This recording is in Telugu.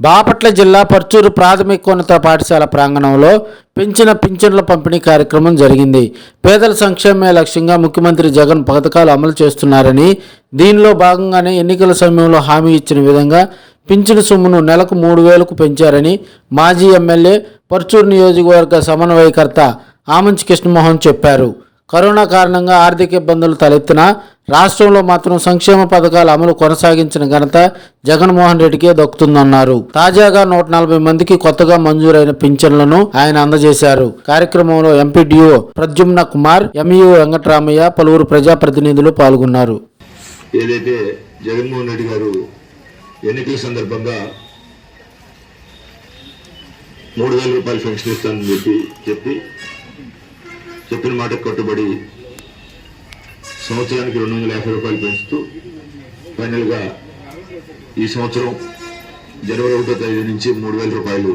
బాపట్ల జిల్లా పర్చూరు ప్రాథమికోన్నత పాఠశాల ప్రాంగణంలో పెంచిన పింఛన్ల పంపిణీ కార్యక్రమం జరిగింది. పేదల సంక్షేమమే లక్ష్యంగా ముఖ్యమంత్రి జగన్ పథకాలు అమలు చేస్తున్నారని దీనిలో భాగంగానే ఎన్నికల సమయంలో హామీ ఇచ్చిన విధంగా పింఛను సొమ్మును నెలకు మూడు వేలకు పెంచారని మాజీ ఎమ్మెల్యే పర్చూరు నియోజకవర్గ సమన్వయకర్త ఆమంచి కృష్ణమోహన్ చెప్పారు. కరోనా కారణంగా ఆర్థిక ఇబ్బందులు తలెత్తినా రాష్ట్రంలో మాత్రం సంక్షేమ పథకాల అమలు కొనసాగించిన ఘనత జగన్మోహన్ రెడ్డికే దక్కుతుందన్నారు. తాజాగా నూట నలభై మందికి కొత్తగా మంజూరైన పింఛన్లను ఆయన అందజేశారు. కార్యక్రమంలో ఎంపీడీఓ ప్రద్యుమ్న కుమార్ ఎంఈఓ వెంకటరామయ్య పలువురు ప్రజాప్రతినిధులు పాల్గొన్నారు. ఏదైతే జగన్మోహన్ రెడ్డి గారు ఎన్నికల సందర్భంగా మూడు వేల రూపాయలు పెన్షన్ ఇస్తానని చెప్పి చెప్పి చెప్పిన మాట కట్టుబడి సంవత్సరానికి రెండు వందల యాభై రూపాయలు పెంచుతూ ఫైనల్గా ఈ సంవత్సరం జనవరి ఒకటో తేదీ నుంచి మూడు వేల రూపాయలు